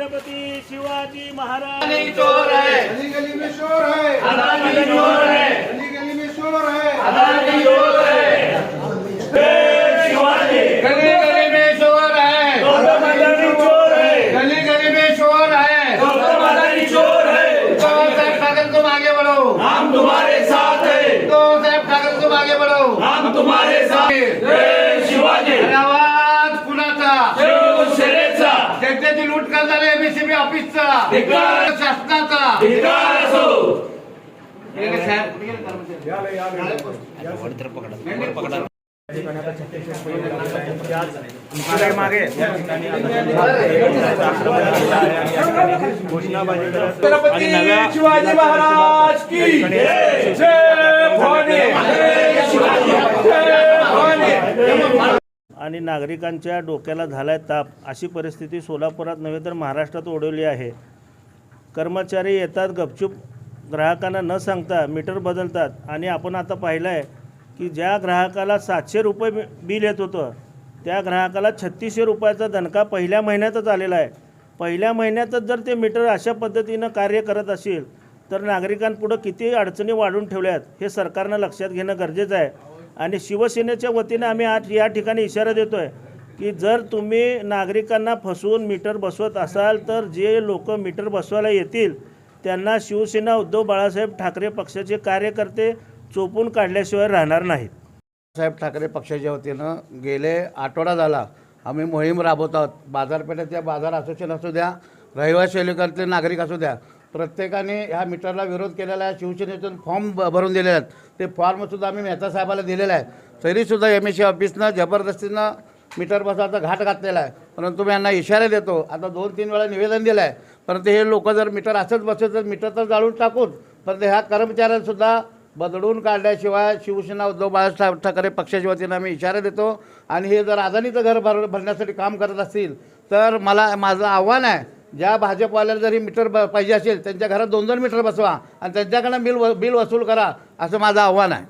छत्रपती शिवाजी महाराज. है गली गली में शोर है. अदानी चोर है गली गली में शोर है. अदानी चोर है शिवाजी. गली गली में चोर है. है गली गली में चोर है. है तो साहब ठाकरे तुम आगे बढ़ो. हम तुम्हारे साथ है. तो साहब ठाकरे तुम आगे बढ़ो. हम तुम्हारे साथ लूट करणारे एमएससीबी ऑफिसचा. शासनाचा. हे कर्मचारी? छत्रपती शिवाजी महाराज की जय जय भवानी जय भवानी आणि नागरिकांच्या डोक्याला झालाय ताप अशी परिस्थिती सोलापुरात नव्हे तर महाराष्ट्रात ओढवली आहे. कर्मचारी येतात गपचूप ग्राहकांना न सांगता मीटर बदलतात. आणि आपण आता पाहिलं आहे की ज्या ग्राहकाला सातशे रुपये बिल येत होतं त्या ग्राहकाला छत्तीसशे रुपयाचा दणका पहिल्या महिन्यातच आलेला आहे. पहिल्या महिन्यातच जर ते मीटर अशा पद्धतीनं कार्य करत असेल तर नागरिकांपुढं किती अडचणी वाढून ठेवल्यात हे सरकारनं लक्षात घेणं गरजेचं आहे. आणि शिवसेनेच्या वतीनं आम्ही आज या ठिकाणी इशारा देतो आहे की जर तुम्ही नागरिकांना फसवून मीटर बसवत असाल तर जे लोक मीटर बसवायला येतील त्यांना शिवसेना उद्धव बाळासाहेब ठाकरे पक्षाचे कार्यकर्ते चोपून काढल्याशिवाय राहणार नाहीत. साहेब ठाकरे पक्षाच्या वतीनं गेले आठवडा झाला. आम्ही मोहीम राबवत आहोत. बाजारपेठेच्या बाजार असोसिएशन असू द्या रहिवासी एलिकातले नागरिक असू द्या प्रत्येकाने ह्या मीटरला विरोध केलेला आहे. शिवसेनेतून फॉर्म ब- भरून दिलेले आहेत. ते फॉर्मसुद्धा आम्ही मेहता साहेबाला दिलेला आहे तरीसुद्धा एम एस सी ऑफिसनं जबरदस्तीनं मीटर बसवायचा घाट घातलेला आहे. परंतु मी यांना इशारा देतो. आता दोन तीन वेळा निवेदन दिलं आहे परंतु हे लोक जर मीटर असंच बसवत तर मीटर तर जाळून टाकून परंतु ह्या कर्मचाऱ्यांसुद्धा बदलून काढल्याशिवाय शिवसेना उद्धव बाळासाहेब ठाकरे पक्षाच्या वतीनं आम्ही इशारा देतो. आणि हे जर अदानीचं घर भर भरण्यासाठी काम करत असतील तर मला माझं आव्हान आहे ज्या भाजपवाल्याला जरी मीटर ब पाहिजे असेल त्यांच्या घरात दोन दोन मीटर बसवा आणि त्यांच्याकडनं बिल व बिल वसूल करा असं माझं आव्हान आहे.